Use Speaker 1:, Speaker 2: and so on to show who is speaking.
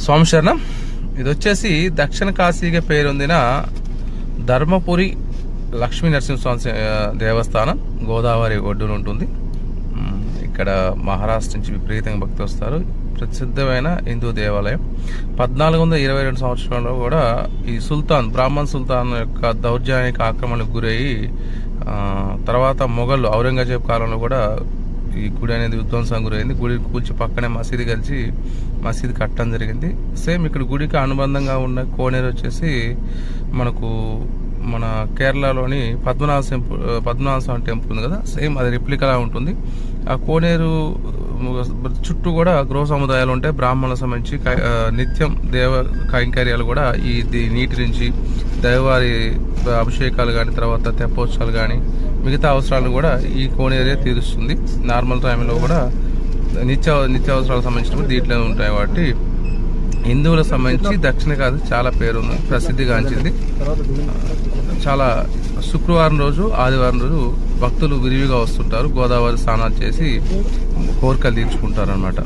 Speaker 1: స్వామి శరణం ఇది వచ్చేసి దక్షిణ కాశీగా పేరొందిన ధర్మపురి లక్ష్మీ నరసింహస్వామి దేవస్థానం గోదావరి ఒడ్డున ఉంటుంది. ఇక్కడ మహారాష్ట్ర నుంచి విపరీతంగా భక్తులు వస్తారు. ప్రసిద్ధమైన హిందూ దేవాలయం. పద్నాలుగు వందల ఇరవై రెండు సంవత్సరంలో కూడా ఈ సుల్తాన్ బ్రాహ్మణ్ సుల్తాన్ యొక్క దౌర్జన్యానికి ఆక్రమణకు గురయ్యి తర్వాత మొఘల్ ఔరంగజేబ్ కాలంలో కూడా ఈ గుడి అనేది విధ్వంసం గురైంది. గుడి కూల్చి పక్కనే మసీదు కలిసి మసీదు కట్టడం జరిగింది. సేమ్ ఇక్కడ గుడికి అనుబంధంగా ఉన్న కోనేరు వచ్చేసి మనకు మన కేరళలోని పద్మనాభ టెంపుల్ పద్మనాభ స్వామి టెంపుల్ ఉంది కదా? సేమ్ అది రిప్లికలా ఉంటుంది. ఆ కోనేరు చుట్టూ కూడా గృహ సముదాయాలు ఉంటాయి. బ్రాహ్మణులకు సంబంధించి కై- నిత్యం దేవ కైంకర్యాలు కూడా ఈ నీటి నుంచి దైవారి అభిషేకాలు కానీ తర్వాత తెప్పోత్సవాలు కానీ మిగతా అవసరాలను కూడా ఈ కోనేరే తీరుస్తుంది. నార్మల్ టైంలో కూడా నిత్య నిత్యావసరాలకు సంబంధించినప్పుడు సంబంధించినవి ఉంటాయి కాబట్టి హిందువులకు సంబంధించి దక్షిణ కాదు చాలా పేరుంది ప్రసిద్ధిగాంచింది చాలా శుక్రవారం రోజు ఆదివారం రోజు భక్తులు విరివిగా వస్తుంటారు గోదావరి స్నానాలు చేసి కోరికలు తీర్చుకుంటారు అనమాట